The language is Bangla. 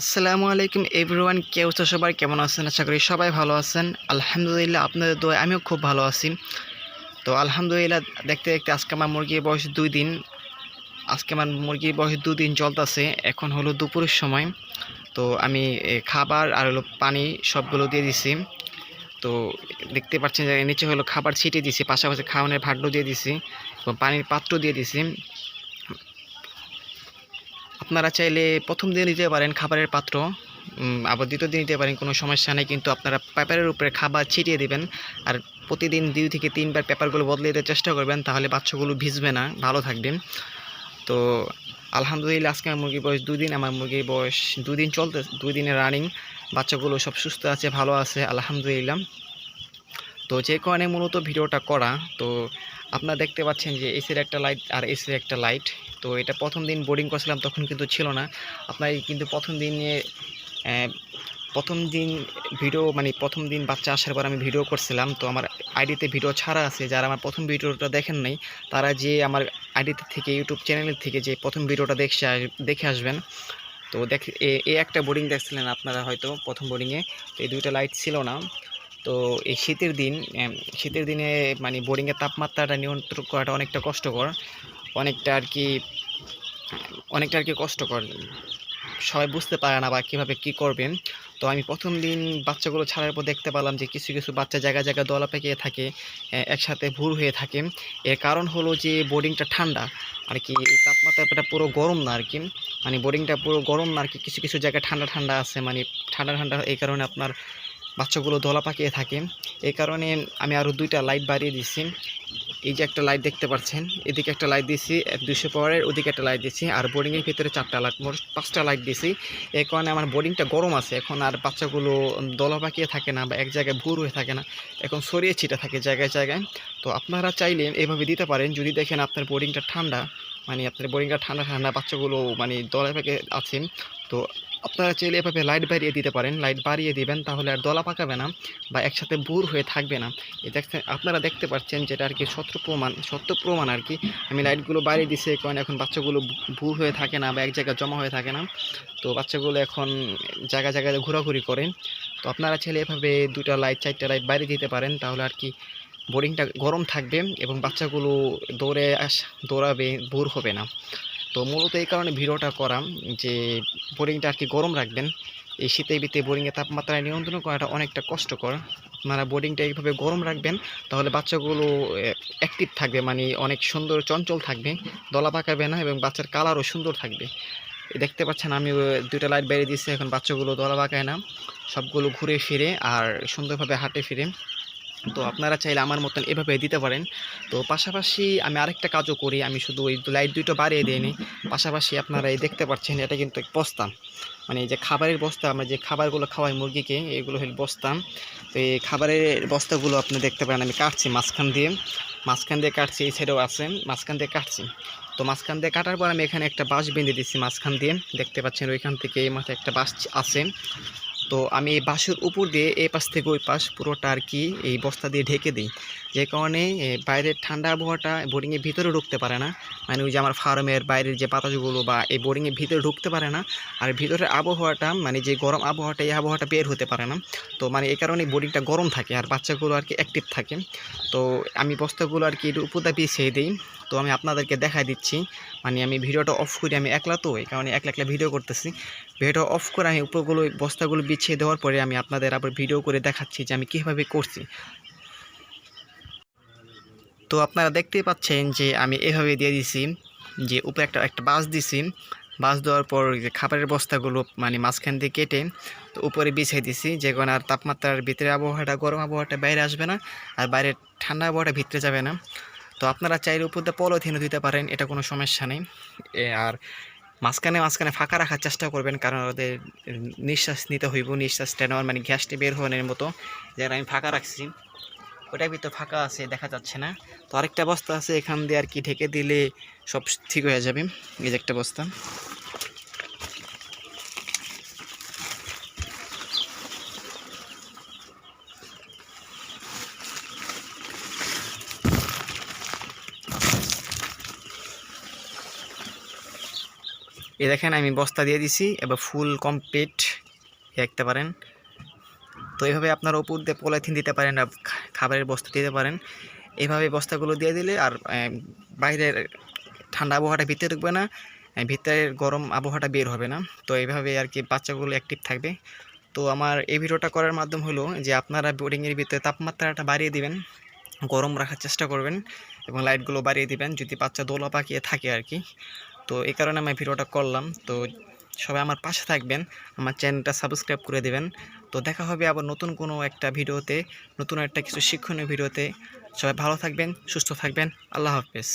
আসসালামু আলাইকুম এভরিওয়ান, কে অবস্থা সবার? কেমন আছেন? আশা করি সবাই ভালো আছেন। আলহামদুলিল্লাহ, আপনাদের দোয়া আমিও খুব ভালো আছি। তো আলহামদুলিল্লাহ, দেখতে দেখতে আজকে আমার মুরগির বয়স দুই দিন। আজকে আমার মুরগির বয়স দুই দিন চলতেছে। এখন হলো দুপুরের সময়। তো আমি খাবার আর হলো পানি সবগুলো দিয়ে দিছি। তো দেখতে পাচ্ছেন যে নিচে হলো খাবার ছিটিয়ে দিছি, পাশাপাশি খাওয়ানোর ভাগ্য দিয়ে দিছি এবং পানির পাত্র দিয়ে দিছি। আপনারা চাইলে প্রথম দিন নিতে পারেন খাবারের পাত্র আবার দ্বিতীয় দিন নিতে পারেন, কোনো সমস্যা নেই, কিন্তু আপনারা পেপারের উপরে খাবার ছিটিয়ে দিবেন, আর প্রতিদিন দুই থেকে তিনবার পেপারগুলো বদলে দিতে চেষ্টা করবেন, তাহলে বাচ্চাগুলো ভিজবে না, ভালো থাকবে। তো, আলহামদুলিল্লাহ আজকে আমার মুরগির বয়স দুই দিন আমার মুরগির বয়স দুই দিন চলতে দুই দিনের রানিং বাচ্চাগুলো সব সুস্থ আছে, ভালো আছে, আলহামদুলিল্লাহ। তো যে কারণে মূলত ভিডিওটা করা, তো আপনারা দেখতে পাচ্ছেন যে এসির একটা লাইট আর এসির একটা লাইট তো এটা প্রথম দিন বোর্ডিং করছিলাম, তখন কিন্তু ছিল না। আপনার কিন্তু প্রথম দিনে প্রথম দিন ভিডিও মানে প্রথম দিন বাচ্চা আসার পর আমি ভিডিও করছিলাম। তো আমার আইডিতে ভিডিও ছাড়া আছে, যারা আমার প্রথম ভিডিওটা দেখেন নাই, তারা যে আমার আইডিতে থেকে ইউটিউব চ্যানেলের থেকে যে প্রথম ভিডিওটা দেখে দেখে আসবেন। তো দেখ, এ একটা বোর্ডিং দেখছিলেন আপনারা হয়তো প্রথম বোর্ডিংয়ে তো এই দুইটা লাইট ছিল না। তো এই শীতের দিন শীতের দিনে মানে বোর্ডিংয়ের তাপমাত্রাটা নিয়ন্ত্রণ করাটা অনেকটা কষ্টকর। অনেকটা আর কি অনেকটা আর কি কষ্টকর। সবাই বুঝতে পারে না বা কীভাবে কী করবেন। তো আমি প্রথম দিন বাচ্চাগুলো ছাড়ার পর দেখতে পেলাম যে কিছু কিছু বাচ্চা জায়গায় জায়গায় দলা পেকে থাকে একসাথে ভুল হয়ে থাকে। এর কারণ হলো যে বোর্ডিংটা ঠান্ডা। আর কি তাপমাত্রাটা পুরো গরম না আর কি মানে বোর্ডিংটা পুরো গরম না আর কি কিছু কিছু জায়গায় ঠান্ডা ঠান্ডা আছে। মানে ঠান্ডা ঠান্ডা এই কারণে আপনার বাচ্চাগুলো দলা পাকিয়ে থাকে। এই কারণে আমি আরও দুইটা লাইট বাড়িয়ে দিছি। এই যে একটা লাইট দেখতে পাচ্ছেন, এদিকে একটা লাইট দিছি দুশো পাওয়ারের ওদিকে একটা লাইট দিছি, আর বোর্ডিংয়ের ভিতরে চারটা লাইট মোট পাঁচটা লাইট দিছি। এই কারণে আমার বোর্ডিংটা গরম আছে, এখন আর বাচ্চাগুলো দলা পাকিয়ে থাকে না বা এক জায়গায় ভুর হয়ে থাকে না, এখন সরিয়ে ছিটে থাকে জায়গায় জায়গায়। তো আপনারা চাইলে এভাবে দিতে পারেন, যদি দেখেন আপনার বোর্ডিংটা ঠান্ডা মানে আপনার বোর্ডিংটা ঠান্ডা ঠান্ডা বাচ্চাগুলো মানে দলা পাকে আছেন, তো আপনারা চাইলে এভাবে লাইট বাড়িয়ে দিতে পারেন। লাইট বাড়িয়ে দিবেন, তাহলে আর দলা পাকাবে না বা একসাথে বুর হয়ে থাকবে না। এই দেখছেন, আপনারা দেখতে পাচ্ছেন যেটা আর কি সত্য প্রমাণ সত্য প্রমাণ আর কি আমি লাইটগুলো বাড়িয়ে দিছি কারণে এখন বাচ্চাগুলো ভুর হয়ে থাকে না বা এক জায়গায় জমা হয়ে থাকে না। তো বাচ্চাগুলো এখন জায়গা জায়গায় ঘোরাঘুরি করেন তো আপনারা চাইলে এভাবে দুটা লাইট চারটা লাইট বাইরে দিতে পারেন, তাহলে আর কি বোর্ডিংটা গরম থাকবে এবং বাচ্চাগুলো দৌড়ে আস, দৌড়াবে, ভুর হবে না। তো মূলত এই কারণে ভিডিওটা করা যে বোরিংটা আর কি গরম রাখবেন। এই শীতে বিতে বোরিংয়ের তাপমাত্রা নিয়ন্ত্রণ করাটা অনেকটা কষ্টকর। আপনারা বোর্ডিংটা এইভাবে গরম রাখবেন, তাহলে বাচ্চাগুলো অ্যাক্টিভ থাকবে মানে অনেক সুন্দর চঞ্চল থাকবে, দলা পাকাবে না এবং বাচ্চার কালারও সুন্দর থাকবে। দেখতে পাচ্ছেন আমি ও দুইটা লাইট বেরিয়ে দিচ্ছি এখন বাচ্চাগুলো দলা পাকায় না। সবগুলো ঘুরে ফিরে আর সুন্দরভাবে হাঁটে ফিরে। তো আপনারা চাইলে আমার মতন এভাবে দিতে পারেন। তো পাশাপাশি আমি আরেকটা কাজও করি, আমি শুধু ওই লাইট দুটো বাড়িয়ে দিইনি পাশাপাশি আপনারা এই দেখতে পাচ্ছেন, এটা কিন্তু এক বস্তা। মানে এই যে খাবারের বস্তা, আমরা যে খাবারগুলো খাওয়াই মুরগিকে, এগুলো হল বস্তা। তো এই খাবারের বস্তাগুলো আপনি দেখতে পারেন, আমি কাটছি মাঝখান দিয়ে। মাঝখান দিয়ে কাটছি, এই সাইডেও আছে, মাঝখান দিয়ে কাটছি। তো মাঝখান দিয়ে কাটার পর আমি এখানে একটা বাঁশ বেঁধে দিচ্ছি মাঝখান দিয়ে। দেখতে পাচ্ছেন ওইখান থেকে এই মাথায় একটা বাঁশ আছে। তো আমি এই বাঁশের উপর দিয়ে এই পাশ থেকে ওই পাশ পুরোটা আর কি এই বস্তা দিয়ে ঢেকে দিই। যে কারণে বাইরের ঠান্ডা আবহাওয়াটা বোর্ডিংয়ের ভিতরে ঢুকতে পারে না। মানে ওই যে আমার ফার্মের বাইরের যে বাতাসগুলো বা এই বোর্ডিংয়ের ভিতরে ঢুকতে পারে না। আর ভিতরের আবহাওয়াটা মানে যে গরম আবহাওয়াটা, এই আবহাওয়াটা বের হতে পারে না। তো মানে এই কারণে বোর্ডিংটা গরম থাকে আর বাচ্চাগুলো আর কি অ্যাক্টিভ থাকে। তো আমি বস্তাগুলো আর কি উপদা বিছিয়ে দিই। তো আমি আপনাদেরকে দেখাই দিচ্ছি। মানে আমি ভিডিওটা অফ করি আমি একলা তো, এই কারণে একলা একলা ভিডিও করতেছি। ভিডিও অফ করে আমি উপরগুলো, বস্তাগুলো বিছিয়ে দেওয়ার পরে আমি আপনাদের আবার ভিডিও করে দেখাচ্ছি যে আমি কীভাবে করছি। তো আপনারা দেখতেই পাচ্ছেন যে আমি এভাবে দিয়ে দিছি, যে উপরে একটা একটা বাস দিছি। বাস দেওয়ার পর যে খাবারের বস্তাগুলো মানে মাঝখান দিয়ে কেটে তো উপরে বিছিয়ে দিছি। যে কারণে আর তাপমাত্রার ভিতরে আবহাওয়াটা, গরম আবহাওয়াটা বাইরে আসবে না, আর বাইরে ঠান্ডা আবহাওয়াটা ভিতরে যাবে না। তো আপনারা চাইলে উপর দিয়ে পলিথিনও দিতে পারেন, এটা কোনো সমস্যা নেই। আর মাঝখানে মাঝখানে ফাঁকা রাখার চেষ্টা করবেন, কারণ ওদের নিঃশ্বাস নিতে হইব, নিঃশ্বাসটা নেওয়ার মানে গ্যাসটি বের হওয়ার মতো। যারা আমি ফাঁকা রাখছি ওটার ভিতর ফাঁকা আছে, দেখা যাচ্ছে না। তো আরেকটা বস্তা আছে, এখান দিয়ে আর কি ঢেকে দিলে সব ঠিক হয়ে যাবে, এই যে একটা বস্তা। এই দেখেন, আমি বস্তা দিয়ে দিছি, এবার ফুল কমপ্লিট দেখতে পারেন। তো এইভাবে আপনারা উপর দিয়ে পলিথিন দিতে পারেন খাবারের বস্তা দিতে পারেন। এইভাবে বস্তাগুলো দিয়ে দিলে আর বাইরের ঠান্ডা আবহাওয়াটা ভিতরে ঢুকবে না ভিতরের গরম আবহাওয়াটা বের হবে না। তো এইভাবে আর কি বাচ্চাগুলো অ্যাক্টিভ থাকবে। তো আমার এই ভিডিওটা করার মাধ্যম হলো যে আপনারা বোর্ডিংয়ের ভিতরে তাপমাত্রাটা বাড়িয়ে দিবেন, গরম রাখার চেষ্টা করবেন এবং লাইটগুলো বাড়িয়ে দিবেন, যদি বাচ্চা দোলা পাকিয়ে থাকে আর কি। তো এই কারণে আমি ভিডিওটা করলাম। তো সবাই আমার পাশে থাকবেন, আমার চ্যানেলটা সাবস্ক্রাইব করে দেবেন। তো দেখা হবে আবার নতুন কোনো একটা ভিডিওতে, নতুন একটা কিছু শিক্ষণীয় ভিডিওতে। সবাই ভালো থাকবেন, সুস্থ থাকবেন। আল্লাহ হাফেজ।